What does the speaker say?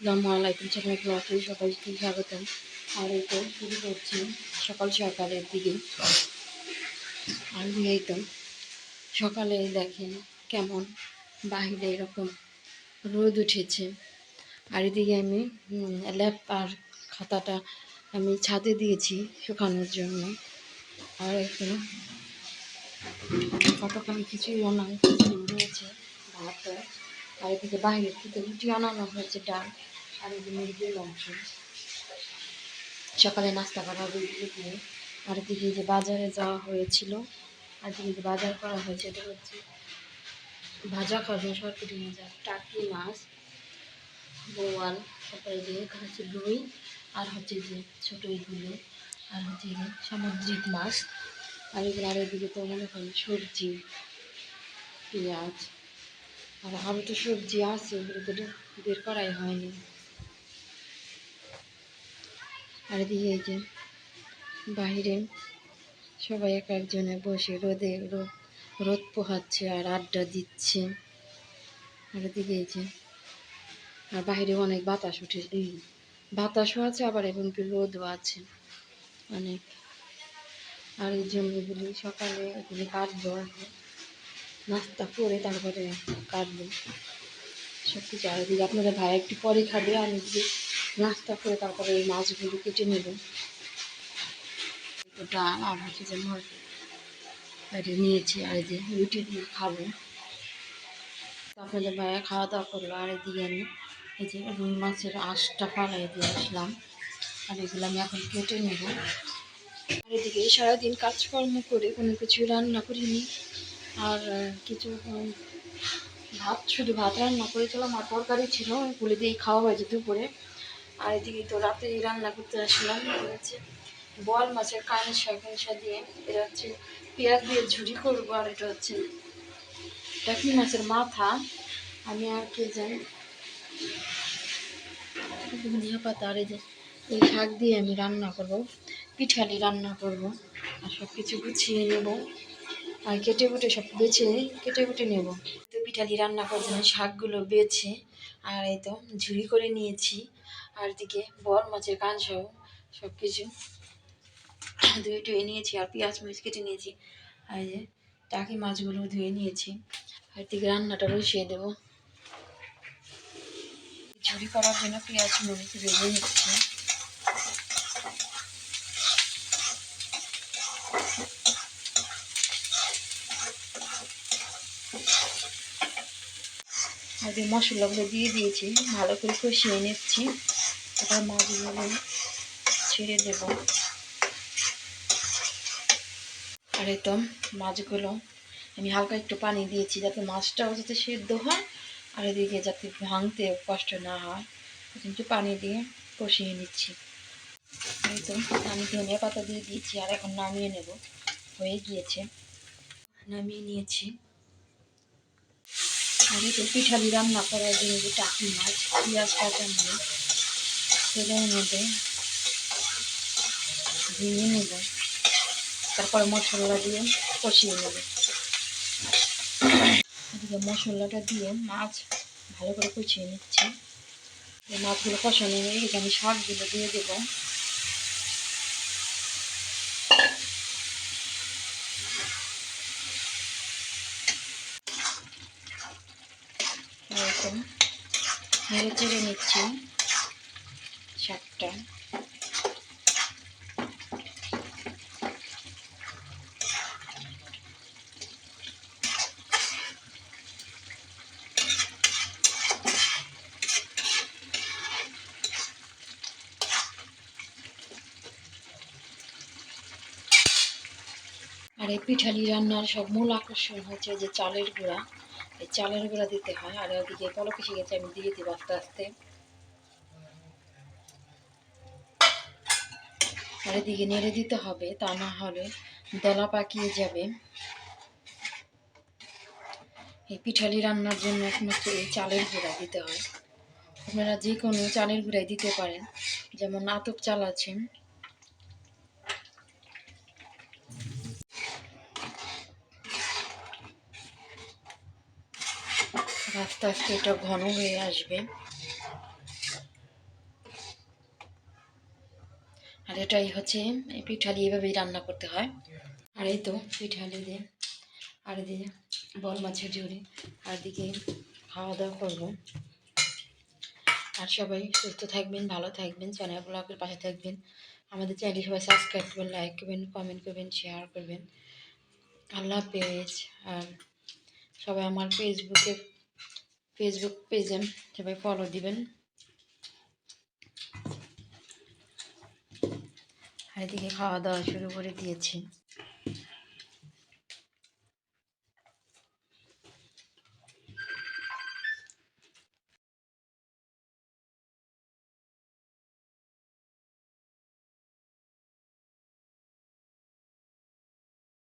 আসসালামু আলাইকুম চ্যানেল ব্লগে সবাইকে স্বাগতম। আর এই শুরু করছি সকাল সকালের দিকে। আর এই সকালে দেখেন কেমন বাহিরে এরকম রোদ উঠেছে। আর এদিকে আমি ল্যাপ আর খাতাটা আমি ছাদে দিয়েছি শুকানোর জন্য। আর একটু কতক্ষণ কিছুই রান্না খিচুড়ি রয়েছে, ভাত। আর এদিকে বাইরে থেকে রুটি আনানো হয়েছে ডাল আর এদিকে মুরগির মাংস। সকালে নাস্তা করা হবে এগুলো দিয়ে। আর এদিকে যে বাজারে যাওয়া হয়েছিল, আর এদিকে যে বাজার করা হয়েছে, এটা হচ্ছে ভাজা খাবে সরকারি ভাজা, টাকি মাছ, বোয়াল, তারপরে যে এখানে হচ্ছে রুই, আর হচ্ছে যে ছোটো এগুলো, আর হচ্ছে যে সামুদ্রিক মাছ। আর এগুলো আর এদিকে তো মনে করেন সবজি, পেঁয়াজ আর আরও তো সবজি আছে ওগুলো বের করাই হয়নি। আর দিয়ে এই যে বাইরে সবাই এক একজনে বসে রোদে রোদ রোদ পোহাচ্ছে আর আড্ডা দিচ্ছে। আর এদিকে এই যে আর বাইরে অনেক বাতাস উঠে বাতাসও আছে আবার এবং রোদও আছে অনেক। আর এই জমিগুলি সকালে এগুলি কাটবো নাস্তা করে তারপরে কাটবো। সব কিছু আর এদিকে আপনাদের ভাই একটু পরে খাবে আমি যদি নাস্তা করে তারপরে এই মাছগুলো কেটে নেব। ডাল আর হচ্ছে যে মাছ নিয়েছি আর যে রুটি দিয়ে খাব। আপনাদের ভাইয়া খাওয়া দাওয়া করল, আর এদিকে আমি এই যে রুই মাছের আঁশটা ফালাই দিয়ে আসলাম। আর এগুলো আমি এখন কেটে নেব। আর এদিকে সারাদিন কাজকর্ম করে কোনো কিছু রান্না করিনি। আর কিছু ভাত, শুধু ভাত রান্না করেছিলাম আর তরকারি ছিল গুলি দিয়ে খাওয়া হয়েছে দুপুরে। আর এদিকে তো রাতে রান্না করতে আসলাম হচ্ছে বল মাছের কান শাকসা দিয়ে। এটা হচ্ছে পেঁয়াজ দিয়ে ঝুড়ি করব আর এটা হচ্ছে টাকি মাছের মাথা। আমি আর কে জানি। ধনিয়া পাতা আর এই যে, এই শাক দিয়ে আমি রান্না করব, পিঠালি রান্না করব, আর সব কিছু গুছিয়ে নেব। আর কেটে কুটে সব বেছে, কেটে কুটে নেব। তো পিঠালি রান্না করার জন্য শাকগুলো বেছে, আর এই তো ঝুড়ি করে নিয়েছি। আর দিকে বর, মাছের কাঁচসহ সব কিছু ধুয়ে টুয়ে নিয়েছি, আর পেঁয়াজ মরিচ কেটে নিয়েছি। আর যে টাকি মাছগুলো ধুয়ে নিয়েছি। আর দিকে রান্নাটা বসিয়ে দেবো। ঝুড়ি করার জন্য পেঁয়াজ মরিচ ভেজে নিচ্ছি। আর মশলাগুলো দিয়ে দিয়েছি, ভালো করে কষিয়ে নিচ্ছি। তারপর মাছগুলো ছেড়ে দেব। আর তো মাছগুলো, আমি হালকা একটু পানি দিয়েছি যাতে মাছটাও যাতে সেদ্ধ হয়, আর এদিকে যাতে ভাঙতে কষ্ট না হয়। কিন্তু পানি দিয়ে কষিয়ে নিচ্ছি। এই তো আমি ধনিয়া পাতা দিয়ে দিয়েছি, আর এখন নামিয়ে নেব। হয়ে গিয়েছে। নামিয়ে নিয়েছি। এই তো পিঠালি রান্না করার জন্য যে টাকি মাছ, পেঁয়াজ কাটা মাছ তেলের মধ্যে ভেঙে নেব। তারপরে মশলা দিয়ে কষিয়ে নেব। এদিকে মশলাটা দিয়ে মাছ ভালো করে কষিয়ে নিচ্ছি। মাছগুলো কষানো হয়ে গেছে, আমি শাকগুলো দিয়ে দেবো। এরকম নেড়ে চেড়ে নিচ্ছি। শাকটা আর এই পিঠালি রান্নার সব মূল আকর্ষণ হচ্ছে যে চালের গুঁড়া। এই চালের গুঁড়া দিতে হয়, আর ওদিকে পলক গেছে, আমি দিয়ে দিব আস্তে আস্তে। আর এদিকে নেড়ে দিতে হবে, তা না হলে দলা পাকিয়ে যাবে। এই পিঠালি রান্নার জন্য একমাত্র এই চালের গুঁড়া দিতে হয়। আপনারা যে কোনো চালের গুঁড়াই দিতে পারেন, যেমন আতপ চাল আছে। আস্তে আস্তে এটা ঘন হয়ে আসবে। আর এটাই হচ্ছে পিঠালি এভাবেই রান্না করতে হয়। আর এই তো পিঠালি দিয়ে আর দিয়ে বল মাছের ঝুড়ি। আর দিকে খাওয়া দাওয়া করব। আর সবাই সুস্থ থাকবেন, ভালো থাকবেন, চ্যানেল ব্লগের পাশে থাকবেন। আমাদের চ্যানেলটি সবাই সাবস্ক্রাইব করবেন লাইক করবেন কমেন্ট করবেন শেয়ার করবেন। আল্লাহ পেজ আর সবাই আমার ফেসবুকে ফেসবুক পেজে সবাই ফলো দিবেন। আর এদিকে খাওয়া দাওয়া শুরু করে দিয়েছি।